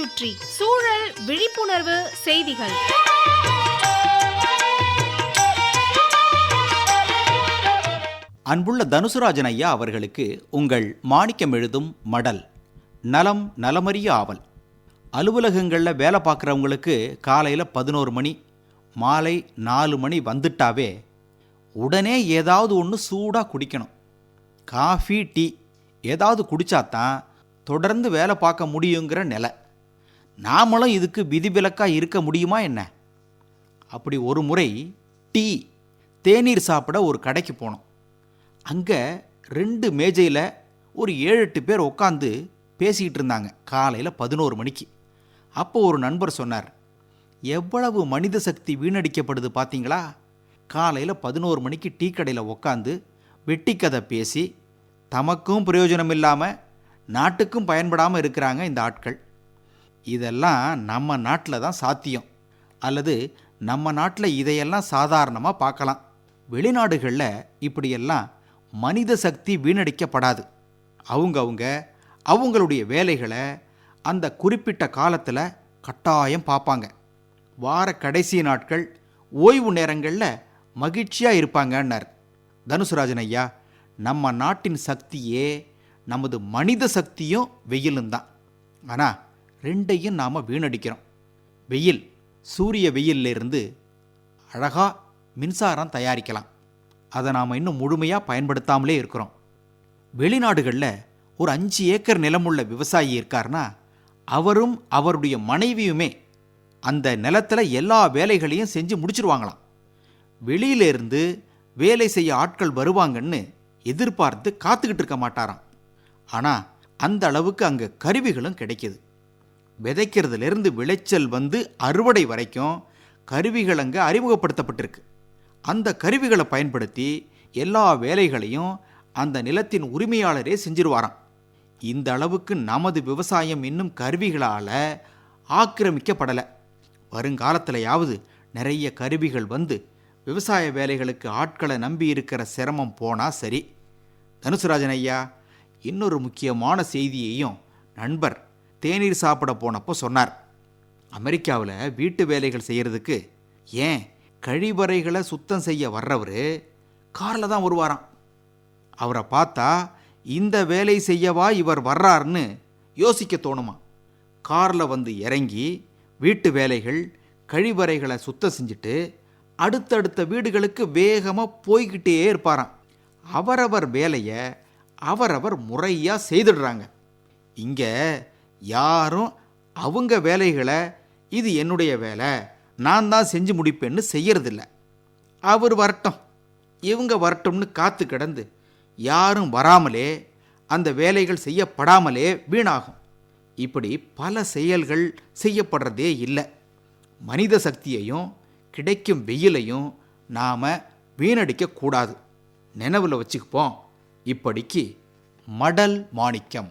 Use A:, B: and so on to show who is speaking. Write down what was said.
A: சுற்றி சூழல் விழிப்புணர்வு செய்திகள்.
B: அன்புள்ள தனுசுராஜன் ஐயா அவர்களுக்கு உங்கள் மாணிக்கம் எழுதும் மடல் நலம் நலமறிய ஆவல். அலுவலகங்களில் வேலை பார்க்குறவங்களுக்கு காலையில் பதினோரு மணி மாலை நாலு மணி வந்துட்டாவே உடனே ஏதாவது ஒன்று சூடாக குடிக்கணும். காஃபி டீ ஏதாவது குடித்தாதான் தொடர்ந்து வேலை பார்க்க முடியுங்கிற நிலை. நாமளும் இதுக்கு விதிவிலக்காக இருக்க முடியுமா என்ன? அப்படி ஒரு முறை டீ தேநீர் சாப்பிட ஒரு கடைக்கு போனோம். அங்கே ரெண்டு மேஜையில் ஒரு ஏழு எட்டு பேர் உட்காந்து பேசிக்கிட்டு இருந்தாங்க காலையில் பதினோரு மணிக்கு. அப்போ ஒரு நண்பர் சொன்னார் எவ்வளவு மனித சக்தி வீணடிக்கப்படுது பார்த்தீங்களா காலையில் பதினோரு மணிக்கு டீ கடையில் உட்காந்து வெட்டிக்கதை பேசி தமக்கும் பிரயோஜனம் இல்லாமல் நாட்டுக்கும் பயன்படாமல் இருக்கிறாங்க இந்த ஆட்கள். இதெல்லாம் நம்ம நாட்டில் தான் சாத்தியம். அல்லது நம்ம நாட்டில் இதையெல்லாம் சாதாரணமாக பார்க்கலாம். வெளிநாடுகளில் இப்படியெல்லாம் மனித சக்தி வீணடிக்கப்படாது. அவங்கவுங்க அவங்களுடைய வேலைகளை அந்த குறிப்பிட்ட காலத்தில் கட்டாயம் பார்ப்பாங்க. வார கடைசி நாட்கள் ஓய்வு நேரங்களில் மகிழ்ச்சியாக இருப்பாங்கன்னார். தனுசுராஜன் ஐயா நம்ம நாட்டின் சக்தியே நமது மனித சக்தியும் வெயிலும் தான் ஆனால் ரெண்டையும் நாம் வீணடிக்கிறோம். வெயில் சூரிய வெயில்ல இருந்து அழகாக மின்சாரம் தயாரிக்கலாம். அதை நாம் இன்னும் முழுமையாக பயன்படுத்தாமலே இருக்கிறோம். வெளிநாடுகளில் ஒரு அஞ்சு ஏக்கர் நிலமுள்ள விவசாயி இருக்காருன்னா அவரும் அவருடைய மனைவியுமே அந்த நிலத்தில் எல்லா வேலைகளையும் செஞ்சு முடிச்சிருவாங்களாம். வெளியிலேருந்து வேலை செய்ய ஆட்கள் வருவாங்கன்னு எதிர்பார்த்து காத்துக்கிட்டு இருக்க மாட்டாராம். ஆனால் அந்த அளவுக்கு அங்கே கருவிகளும் கிடைக்கிது. விதைக்கிறதுலேருந்து விளைச்சல் வந்து அறுவடை வரைக்கும் கருவிகள் அங்கே அறிமுகப்படுத்தப்பட்டிருக்கு. அந்த கருவிகளை பயன்படுத்தி எல்லா வேலைகளையும் அந்த நிலத்தின் உரிமையாளரே செஞ்சிருவாராம். இந்த அளவுக்கு நமது விவசாயம் இன்னும் கருவிகளால் ஆக்கிரமிக்கப்படலை. வருங்காலத்திலையாவது நிறைய கருவிகள் வந்து விவசாய வேலைகளுக்கு ஆட்களை நம்பி இருக்கிற சிரமம் போனால் சரி. தனுசுராஜன் ஐயா இன்னொரு முக்கியமான செய்தியையும் நண்பர் தேநீர் சாப்பிட போனப்போ சொன்னார் அமெரிக்காவில் வீட்டு வேலைகள் செய்கிறதுக்கு ஏன் கழிவறைகளை சுத்தம் செய்ய வர்றவர் காரில் தான் வருவாராம். அவரை பார்த்தா இந்த வேலை செய்யவா இவர் வர்றாருன்னு யோசிக்க தோணுமா காரில் வந்து இறங்கி வீட்டு வேலைகள் கழிவறைகளை சுத்தம் செஞ்சுட்டு அடுத்தடுத்த வீடுகளுக்கு வேகமாக போய்கிட்டே இருப்பாராம். அவரவர் வேலையை அவரவர் முறையாக செய்துடுறாங்க. இங்கே யாரும் அவங்க வேலைகளை இது என்னுடைய வேலை நான் தான் செஞ்சு முடிப்பேன்னு செய்யறதில்ல. அவர் வரட்டும். இவங்க வரட்டும்னு காத்து கிடந்து யாரும் வராமலே அந்த வேலைகள் செய்யப்படாமலே வீணாகும். இப்படி பல செயல்கள் செய்யப்படுறதே இல்லை. மனித சக்தியையும் கிடைக்கும் வெயிலையும் நாம் வீணடிக்கக்கூடாது நினைவில் வச்சுக்குப்போம். இப்படிக்கு மடல் மாணிக்கம்.